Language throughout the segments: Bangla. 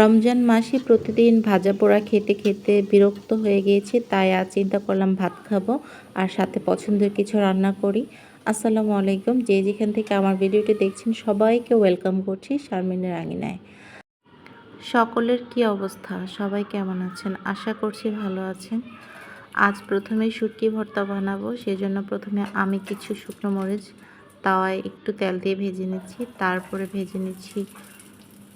রমজান মাসে প্রতিদিন ভাজা পোড়া খেতে খেতে বিরক্ত হয়ে গিয়েছে, তাই আজ চিন্তা করলাম ভাত খাব আর সাথে পছন্দের কিছু রান্না করি। আসসালামু আলাইকুম, যে যেখান থেকে আমার ভিডিওটি দেখছেন সবাইকে ওয়েলকাম করছি শারমিনের আঙিনায় সকলের কি অবস্থা? সবাই কেমন আছেন? আশা করছি ভালো আছেন। আজ প্রথমে শুটকি ভর্তা বানাবো, সেজন্য প্রথমে আমি কিছু শুকনো মরিচ, তাওয়ায় একটু তেল দিয়ে ভেজে নিচ্ছি, তারপরে ভেজে নিচ্ছি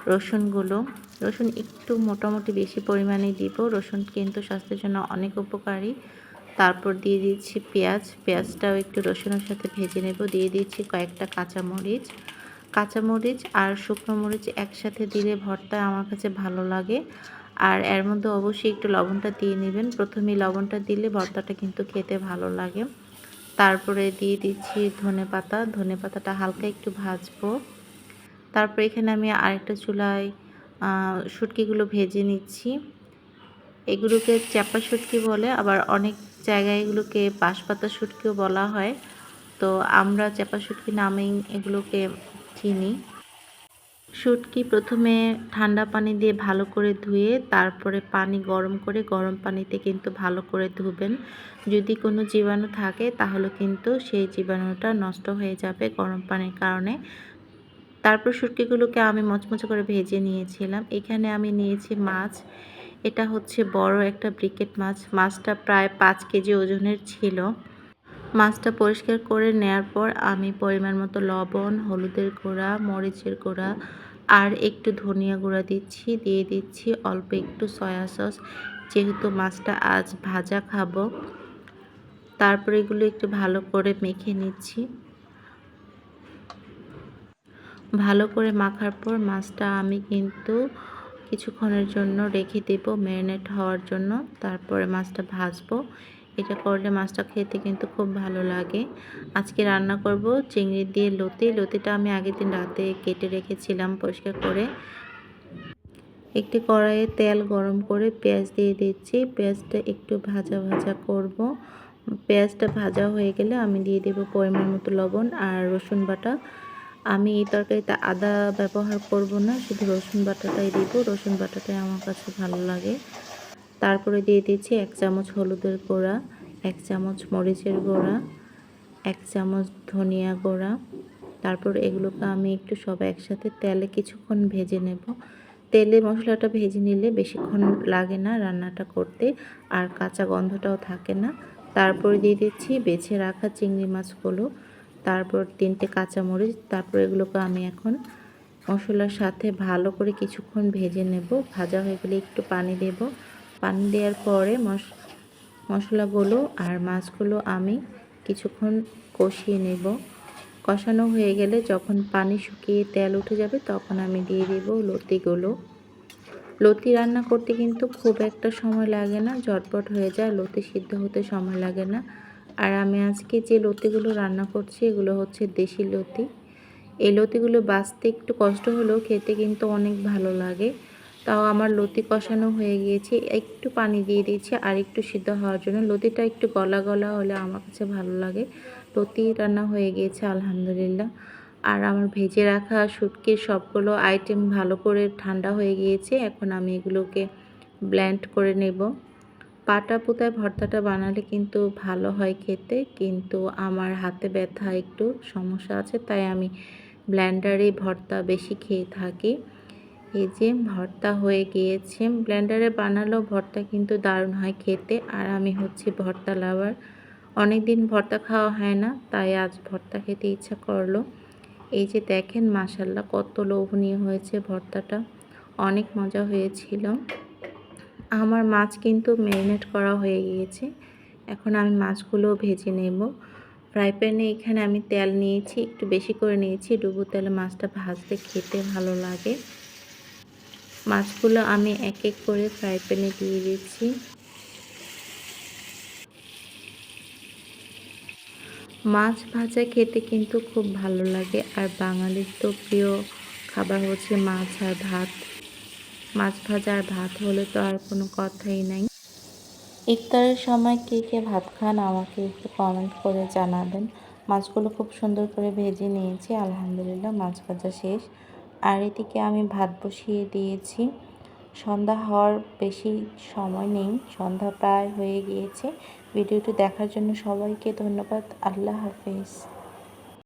রসুনগুলো, রসুন একটু মোটামুটি বেশি পরিমাণে দিব। রসুন কিন্তু স্বাস্থ্যের জন্য অনেক উপকারী। তারপর দিয়ে দিচ্ছি পেঁয়াজ। পেঁয়াজটাও একটু রসুনের সাথে ভেজে নেব। দিয়ে দিচ্ছি কয়েকটা কাঁচামরিচ। কাঁচামরিচ আর শুকনো মরিচ একসাথে দিলে ভর্তা আমার কাছে ভালো লাগে। আর এর মধ্যে অবশ্যই একটু লবণটা দিয়ে নেবেন। প্রথমে লবণটা দিলে ভর্তাটা কিন্তু খেতে ভালো লাগে। তারপরে দিয়ে দিচ্ছি ধনে পাতা ধনে পাতাটা হালকা একটু ভাজবো। তারপর এখানে আমি আরেকটা চুলায় শুটকিগুলো ভেজে নিচ্ছি। এগুলোকে চাপা শুটকি বলে, আবার অনেক জায়গায় এগুলোকে বাঁশপাতা শুটকিও বলা হয়। তো আমরা চাপা শুটকি নামেই এগুলোকে চিনি। শুটকি প্রথমে ঠান্ডা পানি দিয়ে ভালো করে ধুয়ে, তারপরে পানি গরম করে গরম পানিতে কিন্তু ভালো করে ধুবেন। যদি কোনো জীবাণু থাকে, তাহলে কিন্তু সেই জীবাণুটা নষ্ট হয়ে যাবে গরম পানির কারণে। তারপর শুটকিগুলোকে আমি মচমচে করে ভেজে নিয়েছিলাম। এখানে আমি নিয়েছি মাছ। এটা হচ্ছে বড় একটা ব্রিকেট মাছ। মাছটা প্রায় পাঁচ কেজি ওজনের ছিল। মাছটা পরিষ্কার করে নেয়ার পর আমি পরিমাণ মতো লবণ, হলুদের গুঁড়া, মরিচের গুঁড়া আর একটু ধনিয়া গুঁড়া দিচ্ছি। দিয়ে দিচ্ছি অল্প একটু সয়া সস। যেহেতু মাছটা আজ ভাজা খাব, তারপর এগুলো একটু ভালো করে মেখে নিচ্ছি। ভালো করে মাখার পর মাছটা আমি কিন্তু কিছুক্ষণের জন্য রেখে দেব ম্যারিনেট হওয়ার জন্য। তারপরে মাছটা ভাজবো। এটা করলে মাছটা খেতে কিন্তু খুব ভালো লাগে। আজকে রান্না করব চিংড়ি দিয়ে লতি। লতিটা আমি আগের দিন রাতে কেটে রেখেছিলাম পরিষ্কার করে। একটি কড়াইয়ে তেল গরম করে পেঁয়াজ দিয়ে দিচ্ছি। পেঁয়াজটা একটু ভাজা ভাজা করব। পেঁয়াজটা ভাজা হয়ে গেলে আমি দিয়ে দেব পরিমাণ মতো লবণ আর রসুন বাটা। আমি এই তরকারিতে আদা ব্যবহার করব না, শুধু রসুন বাটাটাই দিব। রসুন বাটাটাই আমার কাছে ভালো লাগে। তারপরে দিয়ে দিচ্ছি এক চামচ হলুদের গুঁড়া, এক চামচ মরিচের গুঁড়া, এক চামচ ধনিয়া গুঁড়া। তারপর এগুলোকে আমি একটু সব একসাথে তেলে কিছুক্ষণ ভেজে নেব। তেলে মশলাটা ভেজে নিলে বেশিক্ষণ লাগে না রান্নাটা করতে, আর কাঁচা গন্ধটাও থাকে না। তারপরে দিয়ে দিচ্ছি বেছে রাখা চিংড়ি মাছগুলো। তারপর তিনটে কাঁচামরিচ, তারপর এগুলোকে আমি এখন মশলার সাথে ভালো করে কিছুক্ষণ ভেজে নেব। ভাজা হয়ে গেলে একটু পানি দেব। পানি দেওয়ার পরে মশ, মশলাগুলো আর মাছগুলো আমি কিছুক্ষণ কষিয়ে নেব। কষানো হয়ে গেলে যখন পানি শুকিয়ে তেল উঠে যাবে তখন আমি দিয়ে দেব লতিগুলো। লতি রান্না করতে কিন্তু খুব একটা সময় লাগে না, ঝটপট হয়ে যায়। লতি সিদ্ধ হতে সময় লাগে না। আর আমি আজকে যে লতিগুলো রান্না করছি, এগুলো হচ্ছে দেশি লতি। এই লতিগুলো বাঁচতে একটু কষ্ট হলেও খেতে কিন্তু অনেক ভালো লাগে। তাও আমার লতি কষানো হয়ে গিয়েছে, একটু পানি দিয়ে দিয়েছি আর একটু সিদ্ধ হওয়ার জন্য। লতিটা একটু গলা গলা হলে আমার কাছে ভালো লাগে। লতি রান্না হয়ে গিয়েছে, আলহামদুলিল্লাহ। আর আমার ভেজে রাখা শুটকির সবগুলো আইটেম ভালো করে ঠান্ডা হয়ে গিয়েছে, এখন আমি এগুলোকে ব্ল্যান্ড করে নেব। পাটা পুতায় ভর্তাটা বানালে কিন্তু ভালো হয় খেতে। কিন্তু আমার হাতে ব্যথা একটু সমস্যা আছে, তাই আমি ব্ল্যান্ডারে ভর্তা বেশি খেয়ে থাকি। এই যে ভর্তা হয়ে গিয়েছে, ব্ল্যান্ডারে বানালেও ভর্তা কিন্তু দারুণ হয় খেতে। আর আমি হচ্ছে ভর্তা লাভার। অনেক দিন ভর্তা খাওয়া হয় না, তাই আজ ভর্তা খেতে ইচ্ছা করল। এই যে দেখেন মাসাল্লাহ কত লোভনীয় হয়েছে ভর্তাটা। অনেক মজা হয়েছিল। আমার মাছ কিন্তু ম্যারিনেট করা হয়ে গিয়েছে। এখন আমি মাছগুলো ভেজে নেব। ফ্রাই প্যানে এখানে আমি তেল নিয়েছি, একটু বেশি করে নিয়েছি। ডুবো তেলে মাছটা ভাজতে খেতে ভালো লাগে। মাছগুলো আমি এক এক করে ফ্রাই প্যানে দিয়ে দিচ্ছি। মাছ ভাজা খেতে কিন্তু খুব ভালো লাগে। আর বাঙালির তো প্রিয় খাবার হচ্ছে মাছ আর ভাত। মাছ ভাজা আর ভাত হলে তো আর কোনো কথাই নাই। ইফতারের সময় কে কে ভাত খান আমাকে একটু কমেন্ট করে জানাবেন। মাছগুলো খুব সুন্দর করে ভেজে নিয়েছি, আলহামদুলিল্লাহ মাছ ভাজা শেষ। আর এদিকে আমি ভাত বসিয়ে দিয়েছি। সন্ধ্যা হওয়ার বেশি সময় নেই, সন্ধ্যা প্রায় হয়ে গিয়েছে। ভিডিওটি দেখার জন্য সবাইকে ধন্যবাদ, আল্লাহ হাফেজ।